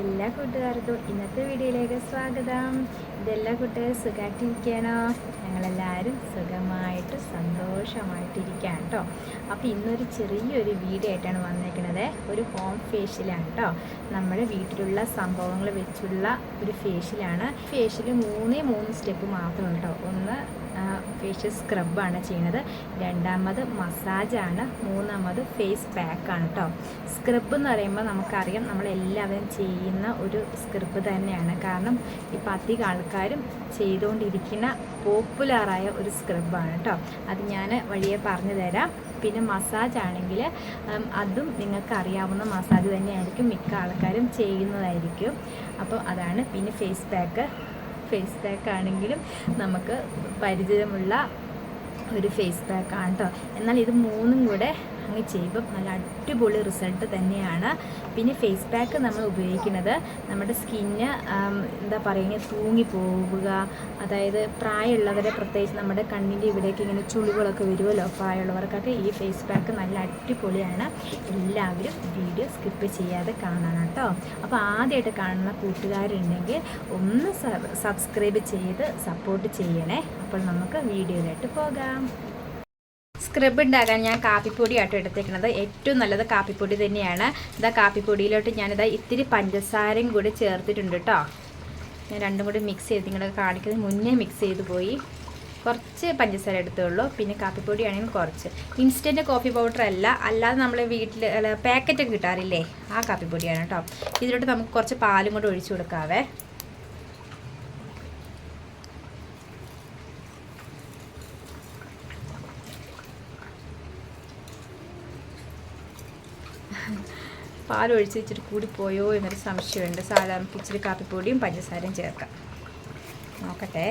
എല്ലാ കൂട്ടുകാർക്കും ഇന്നത്തെ വീഡിയോയിലേക്ക് സ്വാഗതം. ഇതെല്ലാ കൂട്ടുകാർ സുഖമായിട്ടിരിക്കണോ ഞങ്ങളെല്ലാവരും സുഖമായിട്ട് സന്തോഷമായിട്ടിരിക്കുകയാണ് കേട്ടോ. അപ്പോൾ ഇന്നൊരു ചെറിയൊരു വീഡിയോ ആയിട്ടാണ് വന്നേക്കുന്നത് ഒരു ഹോം ഫേഷ്യലാണ് കേട്ടോ. നമ്മുടെ വീട്ടിലുള്ള സംഭവങ്ങൾ വെച്ചുള്ള ഒരു ഫേഷ്യലാണ് ഫേഷ്യൽ മൂന്നേ മൂന്ന് സ്റ്റെപ്പ് മാത്രം കേട്ടോ. ഒന്ന് ഫേഷ്യൽ സ്ക്രബാണ് ചെയ്യുന്നത് രണ്ടാമത് മസാജാണ് മൂന്നാമത് ഫേസ് പാക്കാണ് കേട്ടോ സ്ക്രബ് എന്ന് പറയുമ്പോൾ നമുക്കറിയാം നമ്മളെല്ലാവരും ചെയ്യുന്ന ഒരു സ്ക്രബ് തന്നെയാണ്. കാരണം ഇപ്പം അധികം ആൾക്കാരും ചെയ്തുകൊണ്ടിരിക്കുന്ന പോപ്പുലറായ ഒരു സ്ക്രബാണ് കേട്ടോ അത് ഞാൻ വഴിയെ പറഞ്ഞു തരാം. പിന്നെ മസാജ് ആണെങ്കിൽ അതും നിങ്ങൾക്ക് അറിയാവുന്ന മസാജ് തന്നെയായിരിക്കും മിക്ക ആൾക്കാരും ചെയ്യുന്നതായിരിക്കും. അപ്പോൾ അതാണ് പിന്നെ ഫേസ് പാക്ക് ഫേസ് പാക്ക് ആണെങ്കിലും നമുക്ക് പരിചയമുള്ള ഒരു ഫേസ് പാക്കാണ് കേട്ടോ എന്നാൽ ഇത് മൂന്നും കൂടെ അങ്ങ് ചെയ്യുമ്പം നല്ല അടിപൊളി റിസൾട്ട് തന്നെയാണ്. പിന്നെ ഫേസ് പാക്ക് നമ്മൾ ഉപയോഗിക്കുന്നത് നമ്മുടെ സ്കിന്ന് എന്താ പറയുക തൂങ്ങി പോവുക. അതായത് പ്രായമുള്ളവരെ പ്രത്യേകിച്ച് നമ്മുടെ കണ്ണിന്റെ ഇവിടേക്ക് ഇങ്ങനെ ചുളികളൊക്കെ വരുമല്ലോ പ്രായമുള്ളവർക്കൊക്കെ ഈ ഫേസ് പാക്ക് നല്ല അടിപൊളിയാണ്. എല്ലാവരും വീഡിയോ സ്കിപ്പ് ചെയ്യാതെ കാണണം കേട്ടോ. അപ്പോൾ ആദ്യമായിട്ട് കാണുന്ന കൂട്ടുകാരുണ്ടെങ്കിൽ ഒന്ന് സബ്സ്ക്രൈബ് ചെയ്ത് സപ്പോർട്ട് ചെയ്യണേ. അപ്പോൾ നമുക്ക് വീഡിയോയിലായിട്ട് പോകാം. സ്ക്രബ് ഉണ്ടാക്കാൻ ഞാൻ കാപ്പിപ്പൊടിയാട്ടോ എടുത്തേക്കുന്നത് ഏറ്റവും നല്ലത് കാപ്പിപ്പൊടി തന്നെയാണ്. ഇതാ കാപ്പിപ്പൊടിയിലോട്ട് ഞാനിതാ ഇത്തിരി പഞ്ചസാരയും കൂടി ചേർത്തിട്ടുണ്ട് കേട്ടോ ഞാൻ രണ്ടും കൂടി മിക്സ് ചെയ്ത് നിങ്ങളെ കാണിക്കുന്നത് മുന്നേ മിക്സ് ചെയ്ത് പോയി. കുറച്ച് പഞ്ചസാര എടുത്തുള്ളൂ. പിന്നെ കാപ്പിപ്പൊടി ആണെങ്കിൽ കുറച്ച്. ഇൻസ്റ്റന്റ് കോഫി പൗഡർ അല്ല. അല്ലാതെ നമ്മൾ വീട്ടിൽ പാക്കറ്റ് കിട്ടാറില്ലേ? ആ കാപ്പിപ്പൊടിയാണ് കേട്ടോ ഇതിലോട്ട് നമുക്ക് കുറച്ച് പാലും കൂടെ ഒഴിച്ചു കൊടുക്കാവേ. പാലൊഴിച്ച് ഇച്ചിരി കൂടിപ്പോയോ എന്നൊരു സംശയമുണ്ട്. സാധാരണ നമുക്ക് ഇച്ചിരി കാപ്പിപ്പൊടിയും പഞ്ചസാരയും ചേർക്കാം. നോക്കട്ടെ.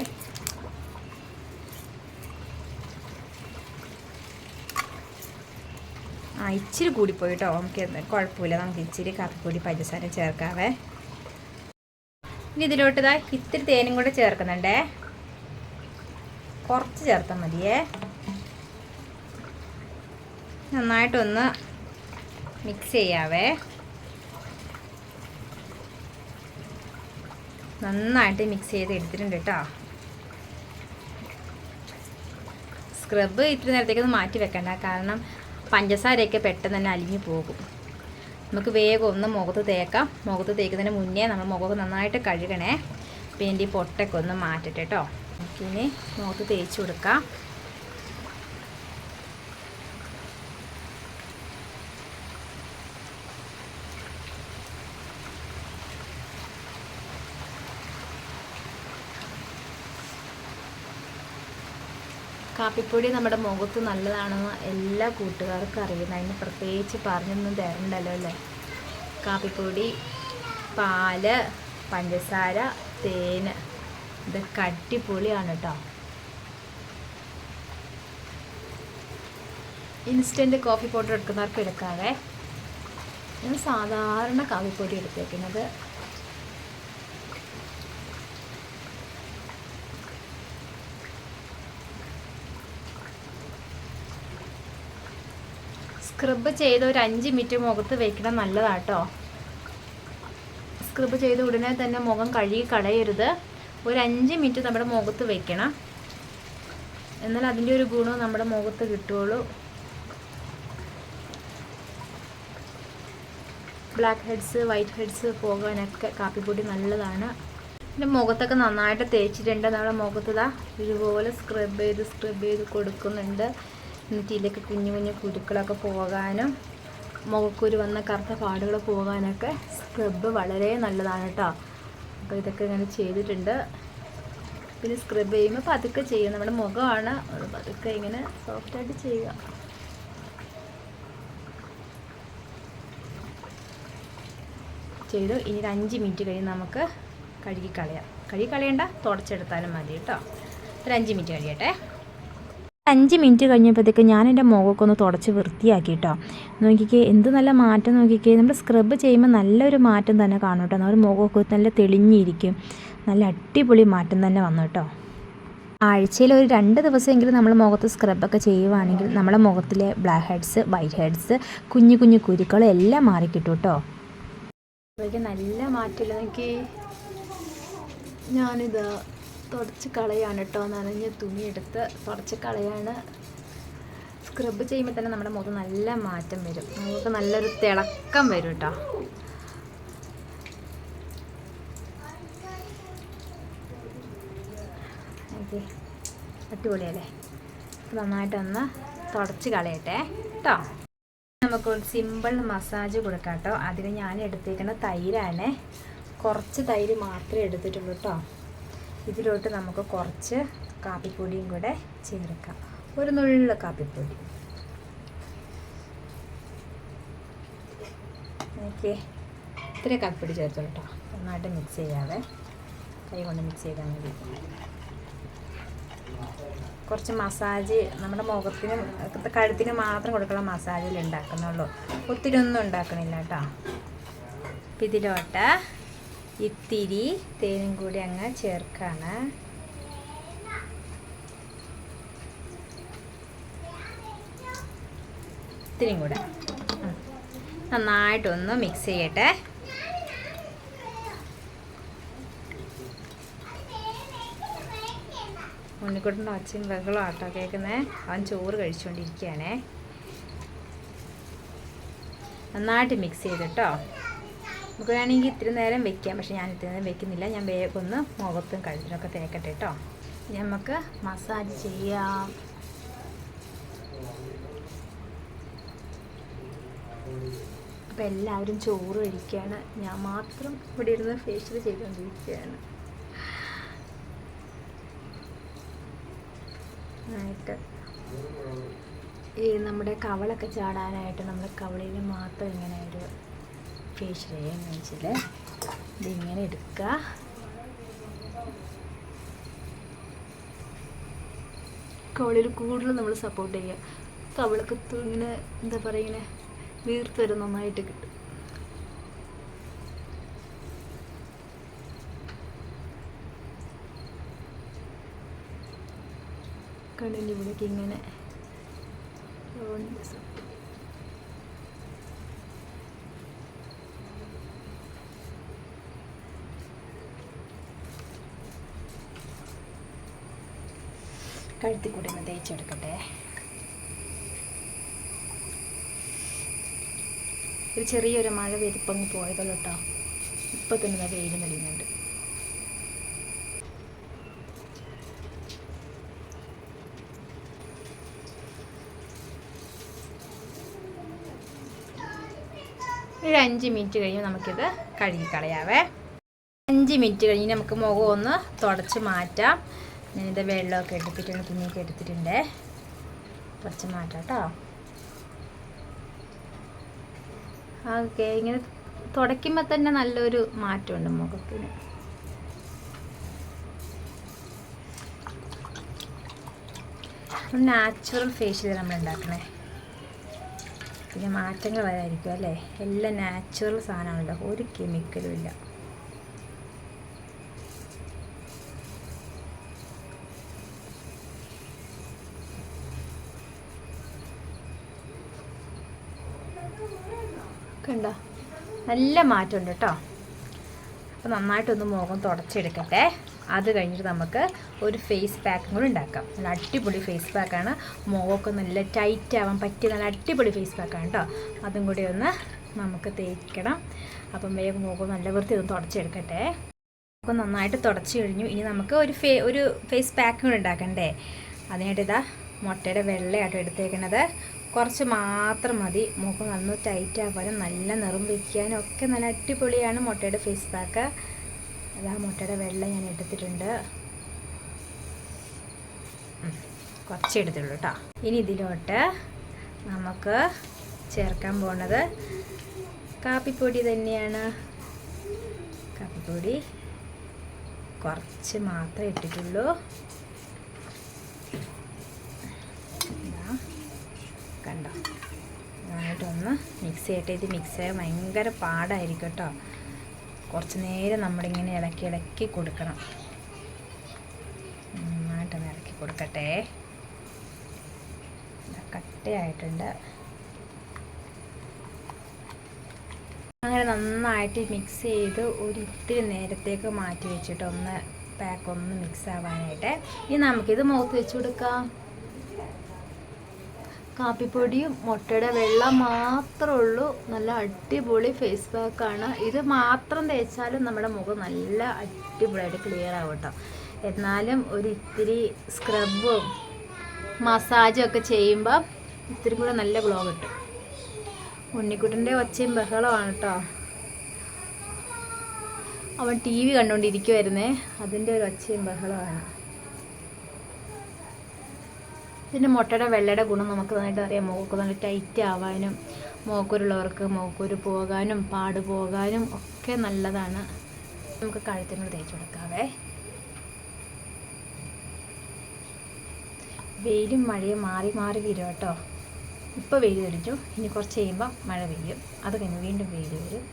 ആ ഇച്ചിരി കൂടിപ്പോയി കേട്ടോ. നമുക്ക് കുഴപ്പമില്ല. നമുക്ക് ഇച്ചിരി കാപ്പിപ്പൊടി പഞ്ചസാര ചേർക്കാവേ. ഇനി ഇതിലോട്ട് ഇതാ ഇത്തിരി തേനും കൂടെ ചേർക്കുന്നുണ്ടേ. കുറച്ച് ചേർത്താൽ മതിയേ. നന്നായിട്ടൊന്ന് മിക്സ് ചെയ്യാവേ. നന്നായിട്ട് മിക്സ് ചെയ്ത് എടുത്തിട്ടുണ്ട് കേട്ടോ സ്ക്രബ് ഇത്തിരി നേരത്തേക്കൊന്ന് മാറ്റി വെക്കണ്ട. കാരണം പഞ്ചസാരയൊക്കെ പെട്ടെന്ന് തന്നെ അലിഞ്ഞു പോകും. നമുക്ക് വേഗം ഒന്ന് മുഖത്ത് തേക്കാം. മുഖത്ത് തേക്കുന്നതിന് മുന്നേ നമ്മൾ മുഖമൊക്കെ നന്നായിട്ട് കഴുകണേ. പിന്നെ ഈ പൊട്ടൊക്കെ ഒന്ന് മാറ്റട്ടെ കേട്ടോ നമുക്കിനി മുഖത്ത് തേച്ച് കൊടുക്കാം. കാപ്പിപ്പൊടി നമ്മുടെ മുഖത്ത് നല്ലതാണെന്ന് എല്ലാ കൂട്ടുകാർക്കും അറിയുന്ന അതിന് പ്രത്യേകിച്ച് പറഞ്ഞൊന്നും തരണ്ടല്ലോ അല്ലേ? കാപ്പിപ്പൊടി പാൽ പഞ്ചസാര തേന്. ഇത് അടിപൊളിയാണ് കേട്ടോ ഇൻസ്റ്റന്റ് കോഫി പൗഡർ എടുക്കുന്നവർക്ക് എടുക്കാവേ. ഞാൻ സാധാരണ കാപ്പിപ്പൊടി എടുത്തേക്കുന്നത് സ്ക്രബ് ചെയ്ത് ഒരു അഞ്ച് മിനിറ്റ് മുഖത്ത് വെക്കണം നല്ലതാട്ടോ. സ്ക്രബ് ചെയ്ത് ഉടനെ തന്നെ മുഖം കഴുകി കളയരുത്. ഒരു അഞ്ച് മിനിറ്റ് നമ്മുടെ മുഖത്ത് വെക്കണം. എന്നാൽ അതിന്റെ ഒരു ഗുണം നമ്മുടെ മുഖത്ത് കിട്ടുകയുള്ളൂ. ബ്ലാക്ക് ഹെഡ്സ് വൈറ്റ് ഹെഡ്സ് പോകാനൊക്കെ കാപ്പിപ്പൊടി നല്ലതാണ്. പിന്നെ മുഖത്തൊക്കെ നന്നായിട്ട് തേച്ചിട്ടുണ്ട്. നമ്മുടെ മുഖത്ത് ഇതാ ഇതുപോലെ സ്ക്രബ് ചെയ്ത് സ്ക്രബ് ചെയ്ത് കൊടുക്കുന്നുണ്ട്. ഇതിലേക്ക് കുഞ്ഞു കുഞ്ഞു കുരുക്കളൊക്കെ പോകാനും മുഖക്കുരു വന്ന കറുത്ത പാടുകൾ പോകാനൊക്കെ സ്ക്രബ് വളരെ നല്ലതാണ് കേട്ടോ അപ്പോൾ ഇതൊക്കെ ഇങ്ങനെ ചെയ്തിട്ടുണ്ട്. പിന്നെ സ്ക്രബ് ചെയ്യുമ്പോൾ പതുക്കെ ചെയ്യും നമ്മുടെ മുഖമാണ് പതുക്കെ ഇങ്ങനെ സോഫ്റ്റായിട്ട് ചെയ്യുക. ചെയ്തു. ഇനി ഒരു അഞ്ച് മിനിറ്റ് കഴിഞ്ഞ് നമുക്ക് കഴുകി കളയാം. കഴുകി കളയണ്ട തുടച്ചെടുത്താലും മതി കേട്ടോ ഒരു അഞ്ച് മിനിറ്റ് കഴിയട്ടെ അഞ്ച് മിനിറ്റ് കഴിഞ്ഞപ്പോഴത്തേക്ക് ഞാൻ എന്റെ മുഖമൊക്കെ ഒന്ന് തുടച്ച് വൃത്തിയാക്കി കേട്ടോ നോക്കിക്കേ എന്ത് നല്ല മാറ്റം നോക്കിക്കേ. നമ്മൾ സ്ക്രബ് ചെയ്യുമ്പോൾ നല്ലൊരു മാറ്റം തന്നെ കാണും കേട്ടോ. നമ്മൾ മുഖമൊക്കെ നല്ല തെളിഞ്ഞിരിക്കും. നല്ല അടിപൊളി മാറ്റം തന്നെ വന്നു കേട്ടോ. ആഴ്ചയിൽ ഒരു രണ്ട് ദിവസമെങ്കിലും നമ്മൾ മുഖത്ത് സ്ക്രബൊക്കെ ചെയ്യുവാണെങ്കിൽ നമ്മുടെ മുഖത്തിലെ ബ്ലാക്ക് ഹെഡ്സ് വൈറ്റ് ഹെഡ്സ് കുഞ്ഞു കുഞ്ഞു കുരുക്കളും എല്ലാം മാറിക്കിട്ടും കേട്ടോ. നല്ല മാറ്റമില്ല നോക്കി ഞാനിത് തുടച്ച് കളയാണ് കേട്ടോ നനഞ്ഞ തുണി എടുത്ത് തുടച്ച് കളയാണ്. സ്ക്രബ് ചെയ്യുമ്പോൾ തന്നെ നമ്മുടെ മുഖത്ത് നല്ല മാറ്റം വരും. നമുക്ക് നല്ലൊരു തിളക്കം വരും കേട്ടോ ഓക്കെ. അടിപൊളിയല്ലേ? നന്നായിട്ടൊന്ന് തുടച്ച് കളയട്ടെ കേട്ടോ നമുക്ക് ഒരു സിമ്പിൾ മസാജ് കൊടുക്കാം കേട്ടോ അതിന് ഞാൻ എടുത്തേക്കുന്ന തൈരാണ്. കുറച്ച് തൈര് മാത്രമേ എടുത്തിട്ടുള്ളൂ കേട്ടോ ഇതിലോട്ട് നമുക്ക് കുറച്ച് കാപ്പിപ്പൊടിയും കൂടെ ചേർക്കാം. ഒരു നുള്ള കാപ്പിപ്പൊടി. ഓക്കെ ഇത്ര കാപ്പിപ്പൊടി ചേർത്തോളൂ കേട്ടോ നന്നായിട്ട് മിക്സ് ചെയ്യാതെ കൈ കൊണ്ട് മിക്സ് ചെയ്താൽ മതി. കുറച്ച് മസാജ് നമ്മുടെ മുഖത്തിനും കഴുത്തിന് മാത്രം കൊടുക്കുന്ന മസാജിൽ ഉണ്ടാക്കുന്നുള്ളൂ. ഒത്തിരി ഒന്നും ഉണ്ടാക്കണില്ല കേട്ടോ അപ്പം ഇതിലോട്ട് ഇത്തിരി തേനും കൂടി അങ്ങ് ചേർക്കാണ്. ഇത്തിരിയും കൂടെ. നന്നായിട്ടൊന്ന് മിക്സ് ചെയ്യട്ടെ. ഉണ്ണിക്കുട്ടന്റെ ഒച്ചയും ബഹളം ആട്ടോ കേൾക്കുന്നേ. അവൻ ചോറ് കഴിച്ചുകൊണ്ടിരിക്കുകയാണേ നന്നായിട്ട് മിക്സ് ചെയ്തിട്ടോ നമുക്ക് വേണമെങ്കിൽ ഇത്തിരി നേരം വെക്കാം. പക്ഷെ ഞാൻ ഇത്തിരി നേരം വെക്കുന്നില്ല. ഞാൻ വേഗം ഒന്ന് മുഖത്തും കഴുത്തിനൊക്കെ തേക്കട്ടെ കേട്ടോ നമുക്ക് മസാജ് ചെയ്യാം. അപ്പം എല്ലാവരും ചോറ് കഴിക്കുകയാണ് ഞാൻ മാത്രം ഇവിടെ ഇരുന്ന് ഫേഷ്യൽ ചെയ്തുകൊണ്ടിരിക്കുകയാണ് ഈ നമ്മുടെ കവളൊക്കെ ചാടാനായിട്ട് നമ്മുടെ കവളിൽ മാത്രം ഇങ്ങനെ ഒരു ഫേഷ്യൽ ചെയ്യാൻ ഇതിങ്ങനെ എടുക്കുക കവളിൽ കൂടുതൽ നമ്മൾ സപ്പോർട്ട് ചെയ്യുക. കവളൊക്കെ ഇങ്ങനെ എന്താ പറയുക ഇങ്ങനെ വീർത്ത് വരും നന്നായിട്ട് കിട്ടും. കണ്ണിന്റെ ഇവിടേക്ക് ഇങ്ങനെ കഴുത്തി കൂടി ഒന്ന് തേച്ചെടുക്കട്ടെ. ഒരു ചെറിയൊരു മഴ വെരിപ്പങ്ങ് പോയതല്ലോ കേട്ടോ ഇപ്പം തന്നെ വെയിൽ തെളിയുന്നുണ്ട് ഒരു അഞ്ച് മിനിറ്റ് കഴിഞ്ഞ് നമുക്കിത് കഴുകി കളയാവേ അഞ്ച് മിനിറ്റ് കഴിഞ്ഞ് നമുക്ക് മുഖം ഒന്ന് തുടച്ച് മാറ്റാം. ഞാനിത് വെള്ളമൊക്കെ എടുത്തിട്ടുണ്ട് തുണിയൊക്കെ എടുത്തിട്ടുണ്ട്. കുറച്ച് മാറ്റാം കേട്ടോ. ഓക്കെ ഇങ്ങനെ തുടയ്ക്കുമ്പോൾ തന്നെ നല്ലൊരു മാറ്റമുണ്ട് മുഖത്തിന്. നാച്ചുറൽ ഫേഷ്യൽ നമ്മൾ ഉണ്ടാക്കണേ. പിന്നെ മാറ്റങ്ങൾ വരായിരിക്കും അല്ലേ? എല്ലാം നാച്ചുറൽ സാധനമാണല്ലോ. ഒരു കെമിക്കലും ഇല്ല കണ്ടോ നല്ല മാറ്റമുണ്ട് കേട്ടോ. അപ്പോൾ നന്നായിട്ടൊന്ന് മുഖം തുടച്ചെടുക്കട്ടെ. അത് കഴിഞ്ഞിട്ട് നമുക്ക് ഒരു ഫേസ് പാക്കും കൂടി ഉണ്ടാക്കാം. നല്ല അടിപൊളി ഫേസ് പാക്കാണ് മുഖമൊക്കെ നല്ല ടൈറ്റ് ആവാൻ പറ്റിയ നല്ല അടിപൊളി ഫേസ് പാക്കാണ് കേട്ടോ. അതും കൂടി ഒന്ന് നമുക്ക് തേക്കണം. അപ്പം വേഗം മുഖം നല്ല വൃത്തി ഒന്ന് തുടച്ചെടുക്കട്ടെ. മുഖം നന്നായിട്ട് തുടച്ച് കഴിഞ്ഞു. ഇനി നമുക്ക് ഒരു ഫേ ഒരു ഫേസ് പാക്കും കൂടി ഉണ്ടാക്കണ്ടേ. അതിനായിട്ട് ഇതാ മുട്ടയുടെ വെള്ളയാട്ടോ എടുത്തേക്കണത്. കുറച്ച് മാത്രം മതി. മുഖം നന്ന് ടൈറ്റ് ആവാനും നല്ല നിറം വയ്ക്കാനും ഒക്കെ നല്ല അടിപൊളിയാണ് മുട്ടയുടെ ഫേസ് പാക്ക് അതാ മുട്ടയുടെ വെള്ളം ഞാൻ എടുത്തിട്ടുണ്ട്. കുറച്ചേ എടുത്തുള്ളൂ കേട്ടോ ഇനി ഇതിലോട്ട് നമുക്ക് ചേർക്കാൻ പോണത് കാപ്പിപ്പൊടി തന്നെയാണ്. കാപ്പിപ്പൊടി കുറച്ച് മാത്രമേ ഇട്ടിട്ടുള്ളൂ ഇതാ, കണ്ടോ? നന്നായിട്ടൊന്ന് മിക്സ് ചെയ്യട്ടെ ഇത് മിക്സ് ചെയ്യാൻ ഭയങ്കര പാടായിരിക്കും കേട്ടോ. കുറച്ച് നേരം നമ്മളിങ്ങനെ ഇളക്കി ഇളക്കി കൊടുക്കണം. നന്നായിട്ടൊന്ന് ഇളക്കി കൊടുക്കട്ടെ. കട്ടയായിട്ടുണ്ട്. അങ്ങനെ നന്നായിട്ട് മിക്സ് ചെയ്ത് ഒരു ഇത്തിരി നേരത്തേക്ക് മാറ്റി വെച്ചിട്ട് ഒന്ന് പാക്ക് ഒന്ന് മിക്സ് ആവാനായിട്ട് ഇനി നമുക്കിത് മുഖത്ത് വെച്ച് കൊടുക്കാം. കാപ്പിപ്പൊടിയും മുട്ടയുടെ വെള്ളം മാത്രമേ ഉള്ളൂ നല്ല അടിപൊളി ഫേസ് പാക്കാണ് ഇത് മാത്രം തേച്ചാലും നമ്മുടെ മുഖം നല്ല അടിപൊളിയായിട്ട് ക്ലിയർ ആവും എന്നാലും ഒരു ഇത്തിരി സ്ക്രബും മസാജും ഒക്കെ ചെയ്യുമ്പോൾ ഇത്തിരി കൂടെ നല്ല ഗ്ലോ കിട്ടും. ഉണ്ണിക്കുട്ടന്റെ ഒച്ചയും ബഹളമാണ് കേട്ടോ. അവൻ ടി വി കണ്ടുകൊണ്ടിരിക്കുമായിരുന്നേ അതിന്റെ ഒരു ഒച്ചയും ബഹളമാണ് ഇതിന്റെ മുട്ടയുടെ വെള്ളയുടെ ഗുണം നമുക്ക് നന്നായിട്ട് അറിയാം. മുഖക്ക് നല്ല ടൈറ്റ് ആവാനും മുഖക്കുരുള്ളവർക്ക് മോക്കൂര് പോകാനും പാട് പോകാനും ഒക്കെ നല്ലതാണ്. നമുക്ക് കഴുത്തിനോട് തേച്ച് കൊടുക്കാവേ. വെയിലും മഴയും മാറി മാറി വരും കേട്ടോ. ഇപ്പോൾ വെയിൽ തെളിച്ചു ഇനി കുറച്ച് കഴിയുമ്പോൾ മഴ പെയ്യും. അത് കഴിഞ്ഞ് വീണ്ടും വെയിൽ വരും.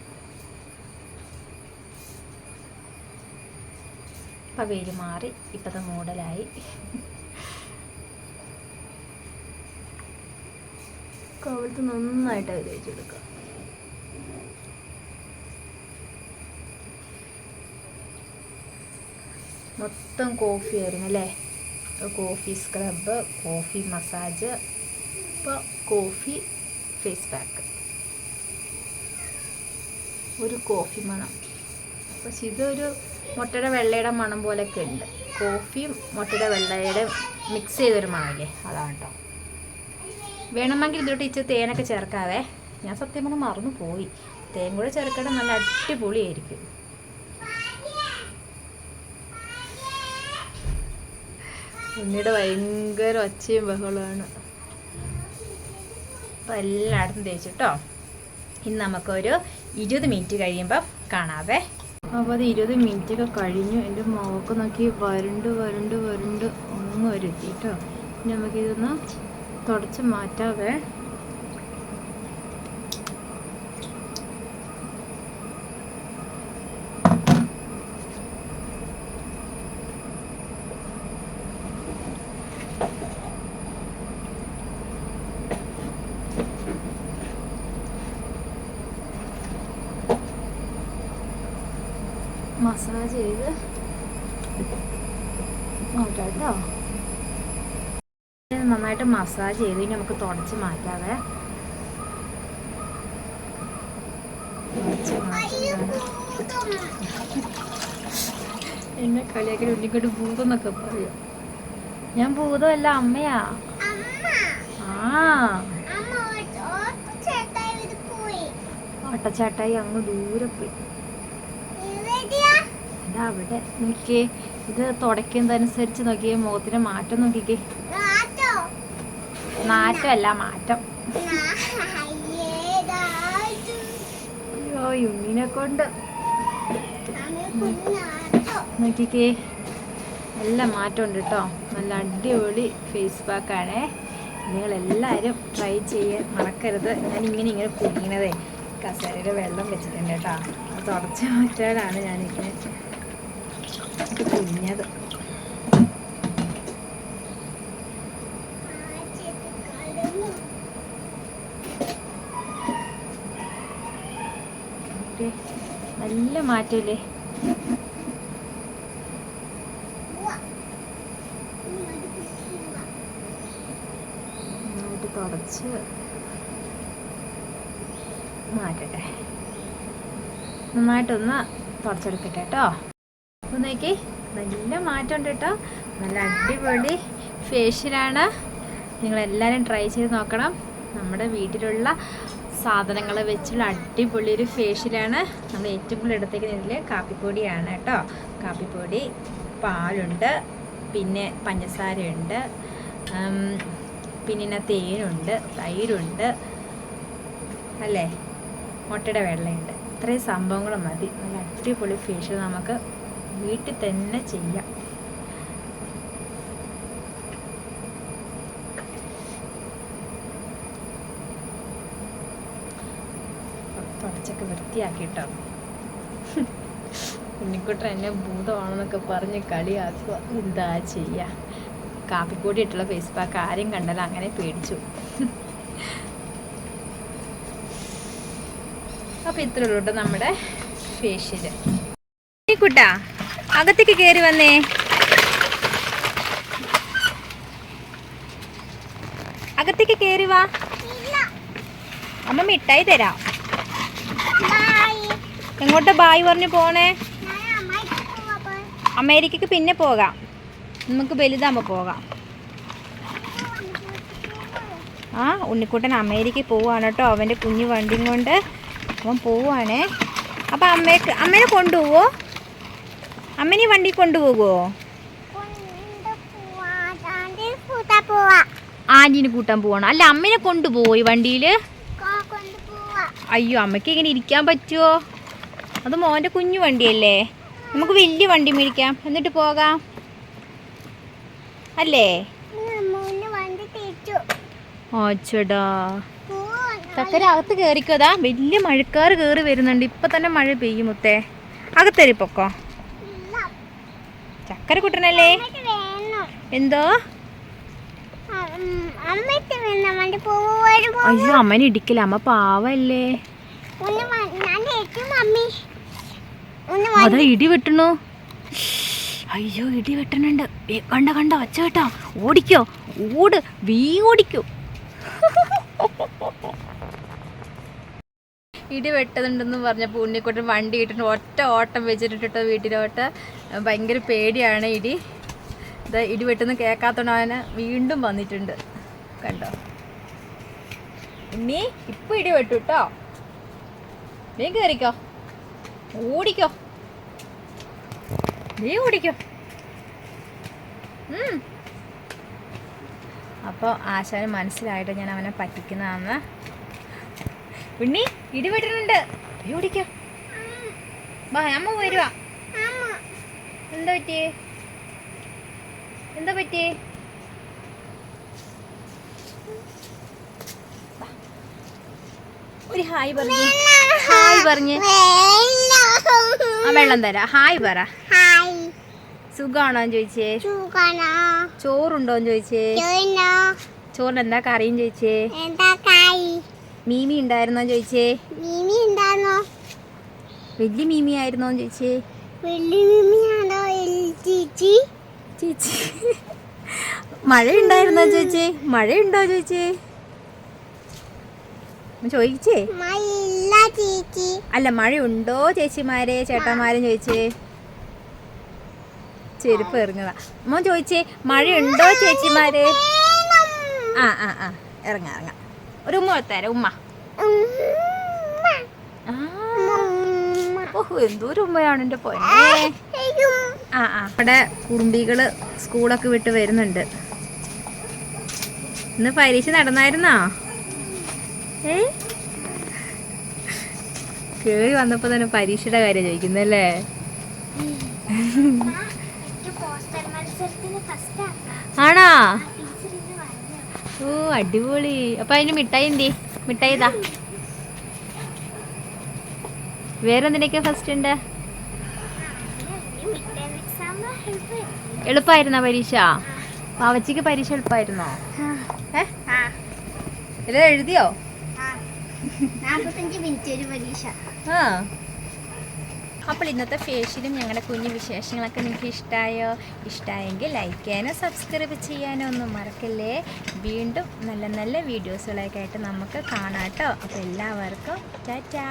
ഇപ്പം വെയിൽ മാറി ഇപ്പോഴത്തെ മൂടലായി കവിളത്ത് നന്നായിട്ട് അത് തേച്ച് കൊടുക്കുക. മൊത്തം കോഫി ആയിരുന്നു അല്ലേ? കോഫി സ്ക്രബ് കോഫി മസാജ് ഇപ്പോൾ കോഫി ഫേസ് പാക്ക്. ഒരു കോഫി മണം. പക്ഷെ ഇതൊരു മുട്ടയുടെ വെള്ളയുടെ മണം പോലെയൊക്കെ ഉണ്ട്. കോഫിയും മുട്ടയുടെ വെള്ളയുടെ മിക്സ് ചെയ്തൊരു മണമില്ലേ? അതാണ് കേട്ടോ വേണമെങ്കിൽ ഇതിലോട്ട് ഇച്ചിരി തേനൊക്കെ ചേർക്കാവേ. ഞാൻ സത്യം പറഞ്ഞാൽ മറന്നു പോയി തേൻ കൂടെ ചേർക്കണം നല്ല അടിപൊളിയായിരിക്കും. ഉണ്ണിയുടെ ഭയങ്കര ഒച്ചയും ബഹളമാണ് അപ്പോൾ എല്ലായിടത്തും തേച്ചിട്ടോ. ഇന്ന് നമുക്കൊരു ഇരുപത് മിനിറ്റ് കഴിയുമ്പോൾ കാണാവേ. അപ്പോൾ അത് ഇരുപത് മിനിറ്റ് ഒക്കെ കഴിഞ്ഞു. എന്റെ മോക്ക് നോക്കി വരണ്ട് വരണ്ട് വരണ്ട്. ഒന്നും ഒരു കേട്ടോ ഇനി നമുക്കിതൊന്ന് തുടച്ച് മാറ്റാവേ. മസാജ് ചെയ്ത് നോക്കാം കേട്ടോ. നന്നായിട്ട് മസാജ് ചെയ്ത് ഇനി നമുക്ക് തുടച്ച് മാറ്റാതെ. എന്നെ കളിയാക്കി ഉണ്ണിക്കോട്ട് ഭൂതം എന്നൊക്കെ ഞാൻ ഭൂതമല്ല അമ്മയാ. ആ. ഓട്ടച്ചാട്ടായി അങ്ങ് ദൂരെ പോയി. ഇതാ അവിടെ. നോക്കിയേ ഇത് തുടയ്ക്കുന്നതനുസരിച്ച് നോക്കിയേ മുഖത്തിന് മാറ്റം നോക്കിക്കേ. നാറ്റമല്ല മാറ്റം. അയ്യോ യുണ്ണിനെ കൊണ്ട്. നോക്കിക്കേ. നല്ല മാറ്റമുണ്ട് കേട്ടോ. നല്ല അടിപൊളി ഫേസ് പാക്കാണേ നിങ്ങളെല്ലാവരും ട്രൈ ചെയ്യാൻ മറക്കരുത്. ഞാൻ ഇങ്ങനെ ഇങ്ങനെ കുടിക്കണതേ കസേരയിൽ വെള്ളം വെച്ചിട്ടുണ്ട് കേട്ടോ. അത് തുടച്ച് മാറ്റാനാണ് ഞാനിങ്ങനെ കുഞ്ഞത് ഓക്കേ. നല്ല മാറ്റമില്ലേ നന്നായിട്ട് തുടച്ച് മാറ്റട്ടെ. നന്നായിട്ടൊന്ന് തുടച്ചെടുക്കട്ടെ കേട്ടോ. അപ്പോൾ നോക്കി നല്ല മാറ്റമുണ്ട് കേട്ടോ. നല്ല അടിപൊളി ഫേഷ്യലാണ് നിങ്ങളെല്ലാവരും ട്രൈ ചെയ്ത് നോക്കണം. നമ്മുടെ വീട്ടിലുള്ള സാധനങ്ങൾ വെച്ചുള്ള അടിപൊളി ഒരു ഫേഷ്യലാണ് നമ്മൾ ഏറ്റവും കൂടുതൽ എടുത്തേക്കുന്നതിൽ കാപ്പിപ്പൊടിയാണ് കേട്ടോ. കാപ്പിപ്പൊടി പാലുണ്ട് പിന്നെ പഞ്ചസാരയുണ്ട് പിന്നെ തേനുണ്ട് തൈരുണ്ട് അല്ലേ? മുട്ടയുടെ വെള്ളയുണ്ട്. ഇത്രയും സംഭവങ്ങൾ മതി. നല്ല അടിപൊളി ഫേഷ്യൽ നമുക്ക് വീട്ടിൽ തന്നെ ചെയ്യാം. വൃത്തിയാക്കിട്ടോ ഉണ്ണിക്കുട്ടൻ എന്നെ ഭൂതമാണെന്നൊക്കെ പറഞ്ഞ് കളിയാക്കുക. എന്താ ചെയ്യുക കാപ്പിപ്പൊടി ഇട്ടുള്ള ഫേസ് പാക്ക് ആരും കണ്ടല്ല അങ്ങനെ പേടിച്ചു. അപ്പോൾ ഇത്രേ ഉള്ളൂ കേട്ടോ നമ്മുടെ ഫേഷ്യൽ കുട്ടാ അകത്തേക്ക് കയറി വന്നേ. അകത്തേക്ക് കയറി വാ. അമ്മ മിഠായി തരാം. എങ്ങോട്ടാ ബായ് പറഞ്ഞു പോണേ? അമേരിക്കക്ക് പിന്നെ പോകാം. നമുക്ക് വലുതാകുമ്പോൾ പോകാം. ആ ഉണ്ണിക്കുട്ടൻ അമേരിക്കയിൽ പോവാണ് കേട്ടോ. അവന്റെ കുഞ്ഞു വണ്ടിയും കൊണ്ട് അവൻ പോവാണേ. അപ്പം അമ്മയ്ക്ക് അമ്മേനെ കൊണ്ടുപോവോ? അമ്മേനെ വണ്ടി കൊണ്ടുപോകുമോ ആന്റീനെ കൂട്ടാൻ പോവാണ്. അല്ല അമ്മേനെ കൊണ്ടുപോവോ ഈ വണ്ടിയിൽ അയ്യോ അമ്മയ്ക്ക് ഇങ്ങനെ ഇരിക്കാൻ പറ്റുമോ അത് മോന്റെ കുഞ്ഞു വണ്ടിയല്ലേ? നമുക്ക് വലിയ വണ്ടി മേടിക്കാം. എന്നിട്ട് പോകാം. അല്ലേ? ഓച്ചടാ തക്കര അകത്ത് കയറിക്കോതാ വലിയ മഴക്കാർ കയറി വരുന്നുണ്ട്. ഇപ്പൊ തന്നെ മഴ പെയ്യും മുത്തേ. അകത്തേരി പൊക്കോ. ചക്കര കുട്ടനല്ലേ? എന്തോ? അയ്യോ അമ്മനെ ഇടിക്കില്ല. അമ്മ പാവല്ലേ ഒന്ന് വ- ഞാൻ ഏറ്റവും മമ്മി ഒന്ന് അതാ ഇടി വെട്ടണു അയ്യോ ഇടി വെട്ടണുണ്ട് കണ്ട കണ്ട ഒച്ച കേട്ടോ. ഓടിക്കോ. ഓട് വീ ഓടിക്കോ ഇടി വെട്ടുന്നുണ്ടെന്ന് പറഞ്ഞപ്പോൾ ഉണ്ണിക്കുട്ടൻ വണ്ടി ഇട്ടിട്ട് ഒറ്റ ഓട്ടം വെച്ചിട്ടിട്ടോ വീട്ടിലോട്ട്. ഭയങ്കര പേടിയാണ് ഇടി. ഇത് ഇടി വെട്ടുന്ന കേൾക്കാത്തോണ്ട് അവന് വീണ്ടും വന്നിട്ടുണ്ട്. കണ്ടോ? ഉണ്ണി ഇപ്പൊ ഇടി വെട്ടു കേട്ടോ നീ കയറിക്കോ ഓടിക്കോ. നീ ഓടിക്കോ. അപ്പോൾ ആശാന് മനസ്സിലായിട്ട് ഞാൻ അവനെ പറ്റിക്കുന്നതാന്ന്. ഉണ്ണി ഇടിവിട്ടിട്ടുണ്ട് നീ ഓടിക്കോ. വാ അമ്മ വരുവാ. എന്താ പറ്റിയേ? എന്താ പറ്റിയേ? വാ. ഒരു ഹായ് പറഞ്ഞു. ഹായ് പറഞ്ഞ്. ആ വെള്ളം തരാം. ഹായ് പറ. ഹായ്. സുഖാണോ ചോദിച്ചേ? ചോറുണ്ടോന്ന് ചോദിച്ചേ? ചോറിന്? എന്താ കറിയും ചോദിച്ചേ? മീമി ഉണ്ടായിരുന്നോ ചോയിച്ചേ മീമി ഉണ്ടായിരുന്നോ? വലിയ മീമി ആയിരുന്നോ ചോദിച്ചേ? വലിയ മിമിയാണോ? ചേച്ചി? ചേച്ചി. മഴ ഉണ്ടായിരുന്നോ ചോദിച്ചേ? മഴയുണ്ടോ ചോദിച്ചേ? ചോദിച്ചേ? ചേച്ചി. അല്ല മഴയുണ്ടോ ചേച്ചിമാരെ ചേട്ടന്മാരും ചോദിച്ചേ? ചെരുപ്പ് ഇറങ്ങുക മോൻ ചോദിച്ചേ മഴയുണ്ടോ ചേച്ചിമാരെ? ആ ആ ആ. ഇറങ്ങാം ഇറങ്ങാം. ഒരു ഉമ്മ തരാം ഉമ്മ. ഓഹോ എന്തോരം ഉമ്മയാണ് എന്റെ പൊന്നെ. ആ ആ അവിടെ കുറുമ്പികൾ സ്കൂളൊക്കെ വിട്ട് വരുന്നുണ്ട്. ഇന്ന് പരീക്ഷ നടന്നായിരുന്നോ? ഏ? കേറി വന്നപ്പോ തന്നെ പരീക്ഷയുടെ കാര്യം ചോദിക്കുന്നല്ലേ? ആണോ? ഓ അടിപൊളി. അപ്പൊ അതിന് മിഠായി എന്തി? മിഠായി ഇതാ. വേറെന്തിനൊക്കെയാ ഫസ്റ്റ് ഉണ്ട്? എളുപ്പായിരുന്ന എളുപ്പമായിരുന്നോ പരീക്ഷ പാവച്ചിക്ക് പരീക്ഷ എളുപ്പമായിരുന്നോ ഏ? എഴുതിയോ നാൽപ്പത്തഞ്ച് മിനിറ്റ് ഒരു പരീക്ഷ അപ്പോൾ ഇന്നത്തെ ഫേഷ്യലും ഞങ്ങളുടെ കുഞ്ഞു വിശേഷങ്ങളൊക്കെ നിങ്ങൾക്ക് ഇഷ്ടമായോ ഇഷ്ടമായെങ്കിൽ ലൈക്ക് ചെയ്യാനോ സബ്സ്ക്രൈബ് ചെയ്യാനോ ഒന്നും മറക്കല്ലേ? വീണ്ടും നല്ല നല്ല വീഡിയോസുകളൊക്കെ ആയിട്ട് നമുക്ക് കാണാം കേട്ടോ. അപ്പോൾ എല്ലാവർക്കും ടാറ്റാ.